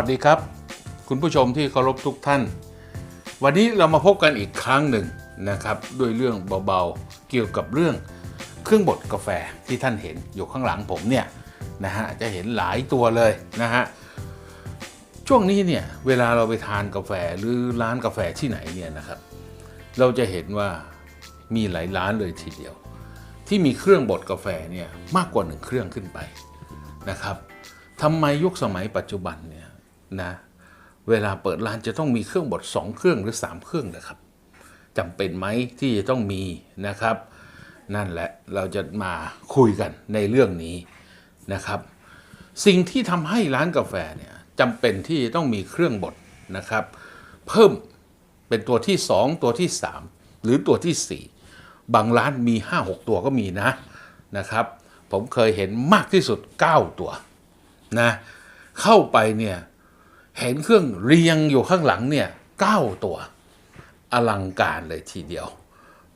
วัสดีครับ คุณผู้ชมที่เคารพทุกท่าน วันนี้เรามาพบกันอีกครั้งหนึ่งนะครับ ด้วยเรื่องเบาๆ เกี่ยวกับเรื่องเครื่องบดกาแฟที่ท่านเห็นอยู่ข้างหลังผมเนี่ยนะฮะจะเห็นหลายตัวเลยนะฮะช่วงนี้เนี่ยเวลาเราไปทานกาแฟหรือร้านกาแฟที่ไหนเนี่ยนะครับ เราจะเห็นว่ามีหลายร้านเลยทีเดียว ที่มีเครื่องบดกาแฟเนี่ยมากกว่าหนึ่งเครื่องขึ้นไปนะครับทำไมยุคสมัยปัจจุบันเนี่ย นะเวลาเปิดร้านจะต้องมีเครื่องบด 2 เครื่องหรือ 3 เครื่องนะครับจำเป็นไหมที่จะต้องมีนะครับ นั่นแหละเราจะมาคุยกันในเรื่องนี้นะครับ สิ่งที่ทำให้ร้านกาแฟเนี่ยจำเป็นที่จะต้องมีเครื่องบดนะครับ เพิ่มเป็นตัวที่ 2 ตัวที่ 3 หรือตัวที่ 4 บางร้านมี 5-6 ตัวก็มีนะนะครับ ผมเคยเห็นมากที่สุด 9 ตัวนะเข้าไปเนี่ย เห็นเครื่องเรียงอยู่ข้างหลังเนี่ย9ตัวอลังการเลยทีเดียว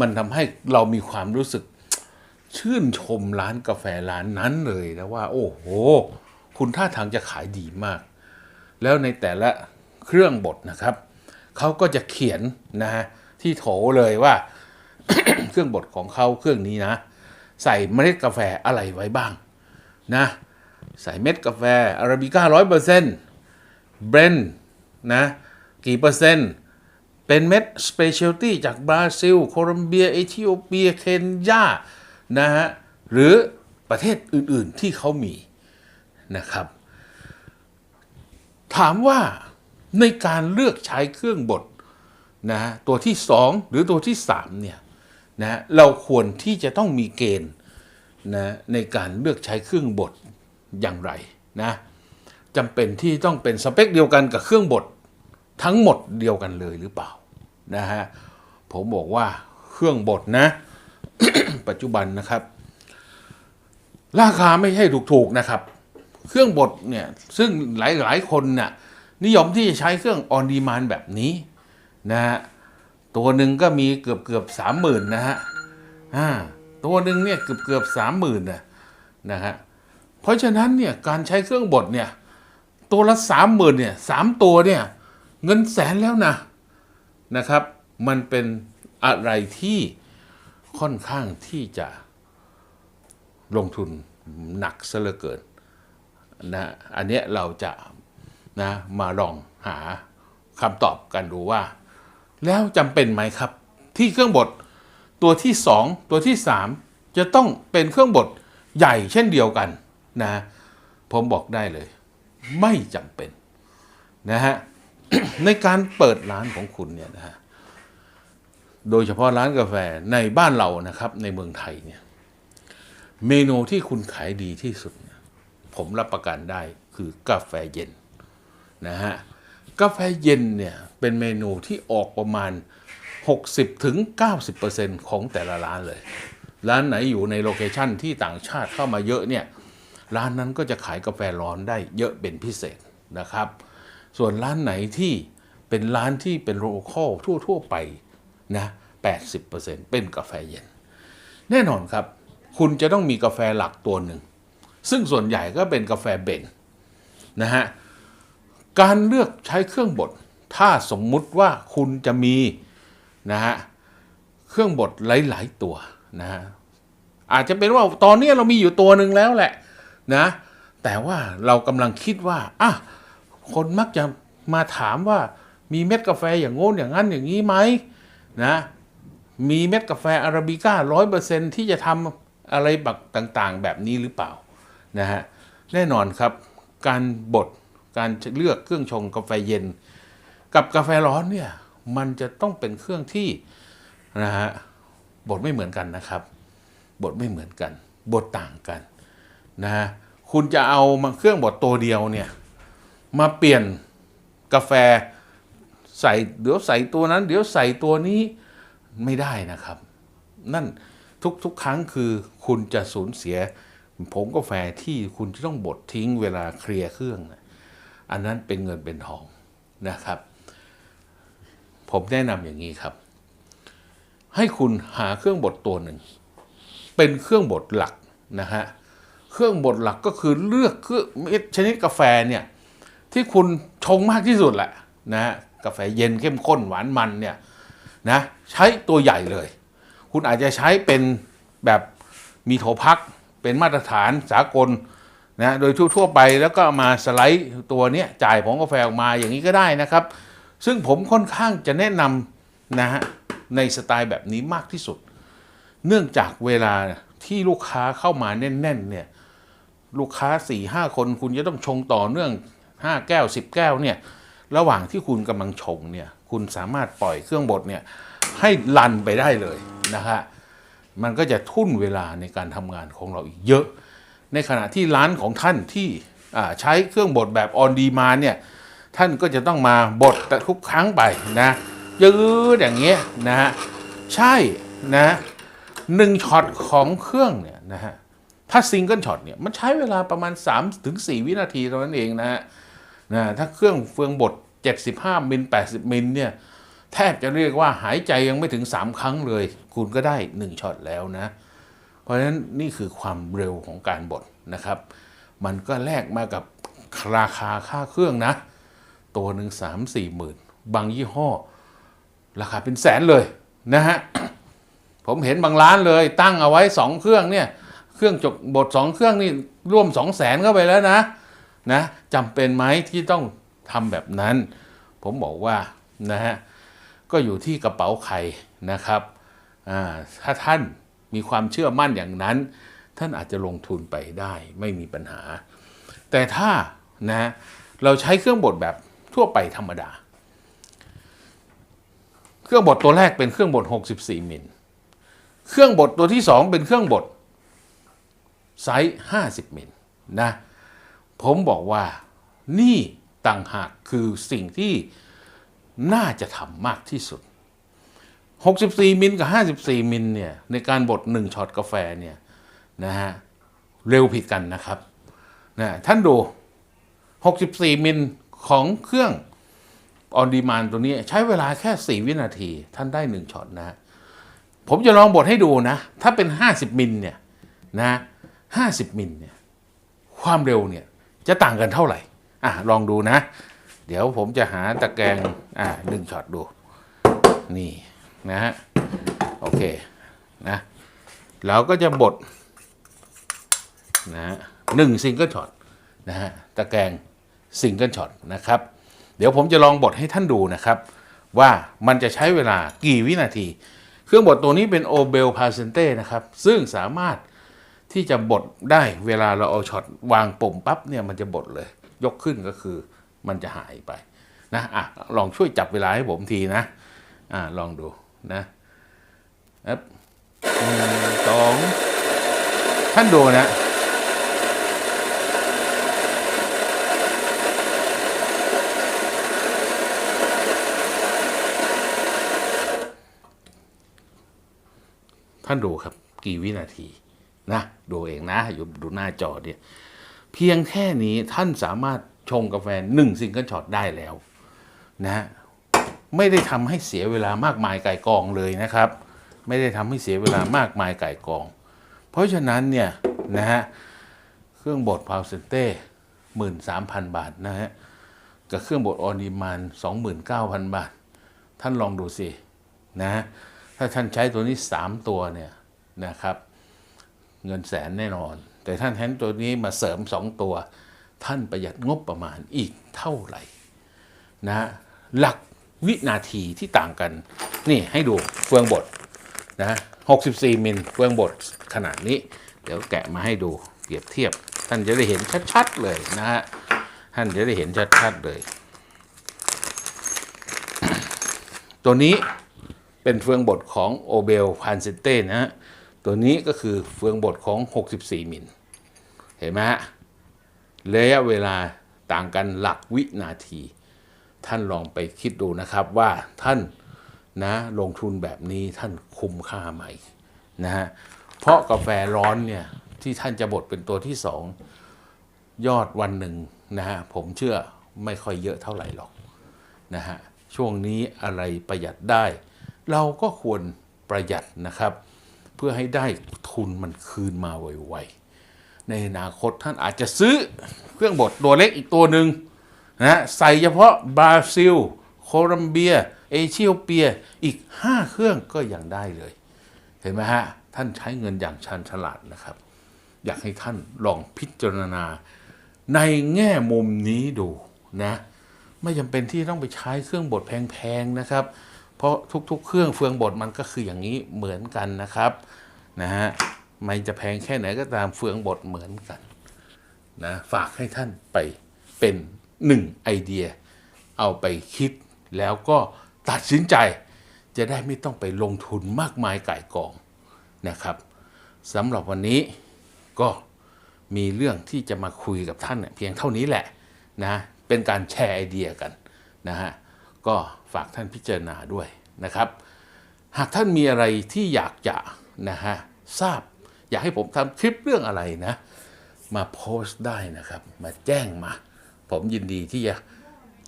มันทำให้เรามีความรู้สึกชื่นชมร้านกาแฟร้านนั้นเลยนะว่า โอ้โห คุณท่าทางจะขายดีมาก แล้วในแต่ละเครื่องบดนะครับ เขาก็จะเขียนนะฮะที่โถเลยว่า เครื่องบดของเขาเครื่องนี้นะ ใส่เมล็ดกาแฟอะไรไว้บ้างนะ ใส่เม็ดกาแฟอาราบิก้าร้อยเปอร์เซ็นต์ เบรนนะกี่เปอร์เซ็นต์ เป็นเม็ดสเปเชียลตี้จากบราซิล โคลอมเบีย เอธิโอเปีย เคนยา นะฮะ หรือประเทศอื่น ๆ ที่เขามีนะครับ ถามว่าในการเลือกใช้เครื่องบดนะตัวที่ 2 หรือตัวที่ 3 เนี่ยนะเราควรที่จะต้องมีเกณฑ์นะในการเลือกใช้เครื่องบดอย่างไรนะ จำเป็นที่ต้องเป็นสเปคเดียวกันกับเครื่องบดทั้งหมดเดียวกันเลยหรือเปล่านะฮะผมบอกว่าเครื่องบดนะ ปัจจุบันนะครับ ราคาไม่ใช่ถูกๆนะครับ เครื่องบดเนี่ยซึ่งหลายๆคนน่ะนิยมที่จะใช้เครื่องออนดีมานแบบนี้นะฮะตัวหนึ่งก็มีเกือบเกือบสามหมื่นนะฮะอ่าตัวหนึ่งเนี่ยเกือบเกือบสามหมื่นนะนะฮะเพราะฉะนั้นเนี่ยการใช้เครื่องบดเนี่ย ตัวละสามหมื่นเนี่ยสามตัวเนี่ยเงินแสนแล้วนะนะครับ มันเป็นอะไรที่ค่อนข้างที่จะลงทุนหนักซะเหลือเกินนะอันเนี้ยเราจะนะมาลองหาคำตอบกันดูว่า แล้วจำเป็นไหมครับ ที่เครื่องบดตัวที่ 2 ตัวที่ 3 จะต้องเป็นเครื่องบดใหญ่เช่นเดียวกันนะผมบอกได้เลย ไม่จำเป็นนะฮะในการเปิดร้านของคุณเนี่ยนะฮะโดยเฉพาะร้านกาแฟในบ้านเรานะครับ ในเมืองไทยเนี่ยเมนูที่คุณขายดีที่สุด ผมรับประกันได้คือกาแฟเย็นนะฮะกาแฟเย็นเนี่ยเป็นเมนูที่ออกประมาณ 60ถึงของแต่ละร้านเลย ร้านไหนอยู่ในโลเคชั่นที่ต่างชาติเข้ามาเยอะเนี่ย ร้านนั้นก็จะขายกาแฟร้อนได้เยอะเป็นพิเศษนะครับ ส่วนร้านไหนที่เป็นร้านที่เป็นโลคอลทั่ว ๆ ไปนะ 80%เป็นกาแฟเย็น แน่นอนครับ คุณจะต้องมีกาแฟหลักตัวหนึ่ง ซึ่งส่วนใหญ่ก็เป็นกาแฟเบนนะฮะ การเลือกใช้เครื่องบด ถ้าสมมุติว่าคุณจะมีนะฮะเครื่องบดหลาย ๆ ตัวนะฮะอาจจะเป็นว่าตอนนี้เรามีอยู่ตัวหนึ่งแล้วแหละ นะ แต่ว่าเรากำลังคิดว่าอะคนมักจะมาถามว่ามีเม็ดกาแฟอย่างโน้นอย่างนั้นอย่างนี้ไหมนะมีเม็ดกาแฟอาราบิก้าร้อยเปอร์เซนที่จะทำอะไรแบบต่างๆ แบบนี้หรือเปล่านะฮะแน่นอนครับ การบดการเลือกเครื่องชงกาแฟเย็น กับกาแฟร้อนเนี่ยมันจะต้องเป็นเครื่องที่นะฮะบดไม่เหมือนกันนะครับบดไม่เหมือนกันบดต่างกัน นะฮะคุณจะเอามาเครื่องบดตัวเดียวเนี่ยมาเปลี่ยนกาแฟใส่เดี๋ยวใส่ตัวนั้น เดี๋ยวใส่ตัวนี้ไม่ได้นะครับ นั่นทุกๆครั้งคือคุณจะสูญเสียผงกาแฟที่คุณจะต้องบดทิ้งเวลาเคลียร์เครื่องนะอันนั้นเป็นเงินเป็นทองนะครับ ผมแนะนำอย่างนี้ครับ ให้คุณหาเครื่องบดตัวหนึ่ง เป็นเครื่องบดหลักนะฮะ เครื่องบดหลักก็คือเลือกเครื่องชนิดกาแฟเนี่ยที่คุณชงมากที่สุดแหละนะฮะกาแฟเย็นเข้มข้นหวานมันเนี่ยนะใช้ตัวใหญ่เลย คุณอาจจะใช้เป็นแบบมีโถพักเป็นมาตรฐานสากลนะโดยทั่วๆไปแล้วก็มาสไลด์ตัวเนี้ยจ่ายผงกาแฟออกมาอย่างนี้ก็ได้นะครับ ซึ่งผมค่อนข้างจะแนะนำนะฮะในสไตล์แบบนี้มากที่สุด เนื่องจากเวลาที่ลูกค้าเข้ามาแน่นๆเนี่ย ลูกค้า4ี่ห้าคนคุณจะต้องชงต่อเนื่อง 5 แก้ว 10 แก้วเนี่ยระหว่างที่คุณกำลังชงเนี่ยคุณสามารถปล่อยเครื่องบดเนี่ยให้ลันไปได้เลยนะฮะมันก็จะทุ่นเวลาในการทำงานของเราอีกเยอะ ในขณะที่ร้านของท่านที่ใช้เครื่องบดแบบออนดีมาเนี่ยท่านก็จะต้องมาบดทุกครั้งไปนะยืดอย่างเงี้ยนะฮะใช่นะหนึ่งช็อตของเครื่องเนี่ยนะฮะ ถ้าซิงเกิลช็อตเนี่ยมันใช้เวลาประมาณ3-4ถึง4วินาทีเท่านั้นเองนะฮะนะถ้าเครื่องเฟืองบด 75 มิล 80 มิลเนี่ยแทบจะเรียกว่าหายใจยังไม่ถึง 3 ครั้งเลย คุณก็ได้ 1ช็อตแล้วนะ เพราะฉะนั้นนี่คือความเร็วของการบดนะครับ มันก็แลกมากับราคาค่าเครื่องนะ ตัวหนึ่งสามสี่หมื่น บางยี่ห้อ ราคาเป็นแสนเลยนะฮะ ผมเห็นบางร้านเลยตั้งเอาไว้สองเครื่องเนี่ย เครื่องจกบทสองเครื่องนี่ร่วมสองแสนเข้าไปแล้วนะนะจำเป็นไหมที่ต้องทำแบบนั้น ผมบอกว่านะฮะก็อยู่ที่กระเป๋าใครนะครับอ่าถ้าท่านมีความเชื่อมั่นอย่างนั้น ท่านอาจจะลงทุนไปได้ไม่มีปัญหา แต่ถ้านะเราใช้เครื่องบดแบบทั่วไปธรรมดา เครื่องบดตัวแรกเป็นเครื่องบด 64 มิล เครื่องบดตัวที่สองเป็นเครื่องบด ไซส์50มิลนะผมบอกว่านี่ต่างหากคือสิ่งที่น่าจะทำมากที่สุด 64 มิลกับ 54 มิลเนี่ยในการบด1ช็อตกาแฟเนี่ยนะฮะเร็วผิดกันนะครับนะท่านดู 64 มิลของเครื่องออนดีมานตัวนี้ใช้เวลาแค่ 4 วินาที ท่านได้ 1ช็อตนะ ผมจะลองบดให้ดูนะ ถ้าเป็น 50 มิลเนี่ยนะ 50 มิลเนี่ยความเร็วเนี่ยจะต่างกันเท่าไหร่อะลองดูนะ เดี๋ยวผมจะหาตะแกรงอะหนึ่งช็อตดู นี่นะฮะโอเคนะเราก็จะบดนะฮะหนึ่งซิงเกิลช็อตนะฮะตะแกรงซิงเกิลช็อตนะครับ เดี๋ยวผมจะลองบดให้ท่านดูนะครับ ว่ามันจะใช้เวลากี่วินาที เครื่องบดตัวนี้เป็นโอเบลพาเซนเต้นะครับ ซึ่งสามารถ ที่จะบดได้เวลาเราเอาช็อตวางปุ่มปั๊บเนี่ยมันจะบดเลย ยกขึ้นก็คือมันจะหายไปนะอะลองช่วยจับเวลาให้ผมทีนะอะลองดูนะอ๊บหนึ่งสองท่านดูนะท่านดูครับ กี่วินาที นะดูเองนะอยู่ดูหน้าจอเนี่ยเพียงแค่นี้ท่านสามารถชงกาแฟหนึ่งซิงเกิลช็อตได้แล้วนะไม่ได้ทำให้เสียเวลามากมายไก่กองเลยนะครับ ไม่ได้ทำให้เสียเวลามากมายไก่กอง เพราะฉะนั้นเนี่ยนะฮะเครื่องบดพาวเซนเต้หมื่นสามพันบาทนะฮะกับเครื่องบดออนิมานสองหมื่นเก้าพันบาท ท่านลองดูสินะฮะถ้าท่านใช้ตัวนี้สามตัวเนี่ยนะครับ เงินแสนแน่นอน แต่ท่านแทนตัวนี้มาเสริมสองตัว ท่านประหยัดงบประมาณอีกเท่าไหร่นะฮะหลักวินาทีที่ต่างกัน นี่ให้ดูเฟืองบดนะ64 มิลเฟืองบดขนาดนี้ เดี๋ยวแกะมาให้ดูเปรียบเทียบ ท่านจะได้เห็นชัดๆเลยนะฮะท่านจะได้เห็นชัดๆเลย ตัวนี้เป็นเฟืองบดของโอเบลพานเซเต้นะฮะ ตัวนี้ก็คือเฟืองบดของ 64 มิล เห็นไหมฮะระยะเวลาต่างกันหลักวินาที ท่านลองไปคิดดูนะครับว่าท่านนะลงทุนแบบนี้ท่านคุ้มค่าไหมนะฮะเพราะกาแฟร้อนเนี่ยที่ท่านจะบดเป็นตัวที่สองยอดวันหนึ่งนะฮะผมเชื่อไม่ค่อยเยอะเท่าไหร่หรอกนะฮะช่วงนี้อะไรประหยัดได้ เราก็ควรประหยัดนะครับ เพื่อให้ได้ทุนมันคืนมาไวๆในอนาคตท่านอาจจะซื้อเครื่องบดตัวเล็กอีกตัวหนึ่งนะใส่เฉพาะบราซิล โคลัมเบีย เอธิโอเปียอีก 5 เครื่องก็ยังได้เลย เห็นไหมฮะ ท่านใช้เงินอย่างชันฉลาดนะครับ อยากให้ท่านลองพิจารณาในแง่มุมนี้ดูนะไม่จำเป็นที่ต้องไปใช้เครื่องบดแพงๆนะครับ เพราะทุกๆ เครื่องเฟืองบดมันก็คืออย่างนี้เหมือนกันนะครับนะฮะไม่จะแพงแค่ไหนก็ตามเฟืองบดเหมือนกันนะฝากให้ท่านไปเป็นหนึ่งไอเดีย เอาไปคิดแล้วก็ตัดสินใจ จะได้ไม่ต้องไปลงทุนมากมายก่ายกองนะครับสำหรับวันนี้ก็มีเรื่องที่จะมาคุยกับท่านเนี่ยเพียงเท่านี้แหละนะเป็นการแชร์ไอเดียกันนะฮะ ก็ฝากท่านพิจารณาด้วยนะครับ หากท่านมีอะไรที่อยากจะนะฮะทราบ อยากให้ผมทำคลิปเรื่องอะไรนะ มาโพสต์ได้นะครับ มาแจ้งมา ผมยินดีที่จะ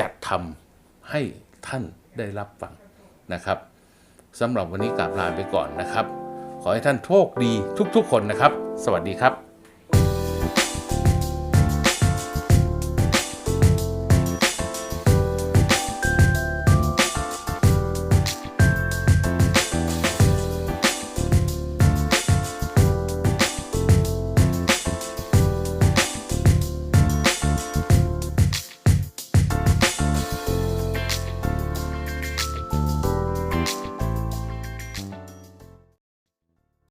จัดทำให้ท่านได้รับฟังนะครับสำหรับวันนี้กราบลาไปก่อนนะครับ ขอให้ท่านโชคดีทุกๆคนนะครับ สวัสดีครับ